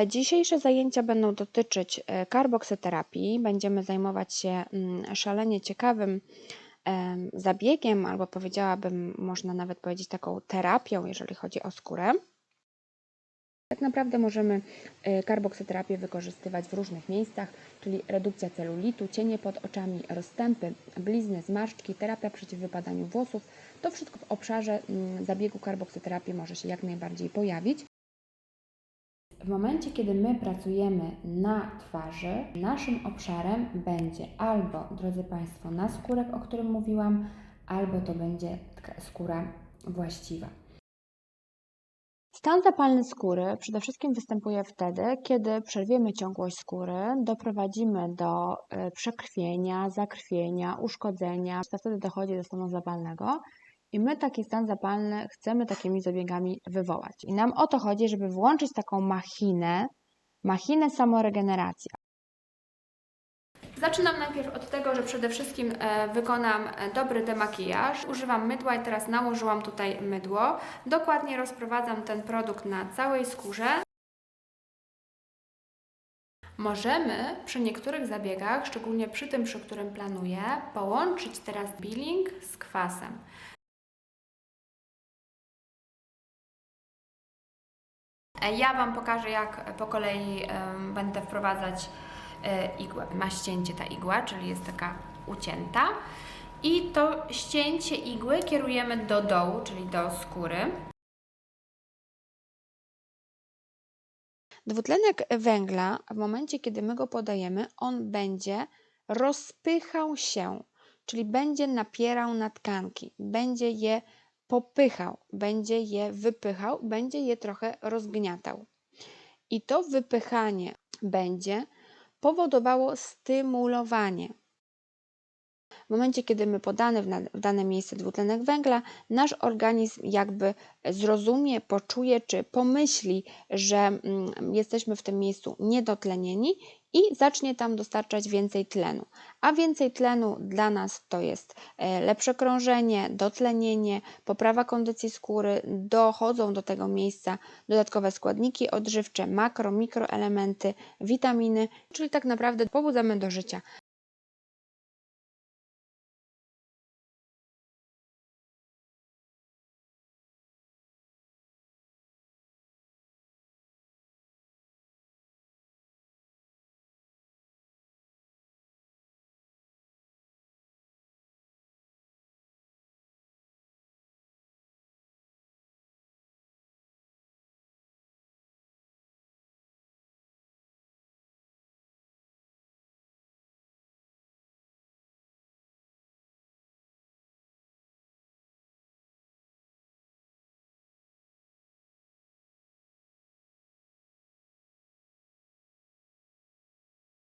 Dzisiejsze zajęcia będą dotyczyć e, karboksyterapii. Będziemy zajmować się mm, szalenie ciekawym em, zabiegiem, albo powiedziałabym, można nawet powiedzieć taką terapią, jeżeli chodzi o skórę. Tak naprawdę możemy e, karboksyterapię wykorzystywać w różnych miejscach, czyli redukcja celulitu, cienie pod oczami, rozstępy, blizny, zmarszczki, terapia przeciw wypadaniu włosów. To wszystko w obszarze mm, zabiegu karboksyterapii może się jak najbardziej pojawić. W momencie, kiedy my pracujemy na twarzy, naszym obszarem będzie albo, drodzy Państwo, naskórek, o którym mówiłam, albo to będzie skóra właściwa. Stan zapalny skóry przede wszystkim występuje wtedy, kiedy przerwiemy ciągłość skóry, doprowadzimy do e, przekrwienia, zakrwienia, uszkodzenia, to wtedy dochodzi do stanu zapalnego. I my taki stan zapalny chcemy takimi zabiegami wywołać. I nam o to chodzi, żeby włączyć taką machinę, machinę samoregeneracji. Zaczynam najpierw od tego, że przede wszystkim e, wykonam e, dobry demakijaż. Używam mydła i teraz nałożyłam tutaj mydło. Dokładnie rozprowadzam ten produkt na całej skórze. Możemy przy niektórych zabiegach, szczególnie przy tym, przy którym planuję, połączyć teraz peeling z kwasem. Ja Wam pokażę, jak po kolei będę wprowadzać e, igłę. Ma ścięcie ta igła, czyli jest taka ucięta. I to ścięcie igły kierujemy do dołu, czyli do skóry. Dwutlenek węgla, w momencie kiedy my go podajemy, on będzie rozpychał się, czyli będzie napierał na tkanki, będzie je popychał, będzie je wypychał, będzie je trochę rozgniatał. I to wypychanie będzie powodowało stymulowanie. Momencie, kiedy my podamy w dane miejsce dwutlenek węgla, nasz organizm jakby zrozumie, poczuje czy pomyśli, że mm, jesteśmy w tym miejscu niedotlenieni i zacznie tam dostarczać więcej tlenu. A więcej tlenu dla nas to jest e, lepsze krążenie, dotlenienie, poprawa kondycji skóry, dochodzą do tego miejsca dodatkowe składniki odżywcze, makro, mikroelementy, witaminy, czyli tak naprawdę pobudzamy do życia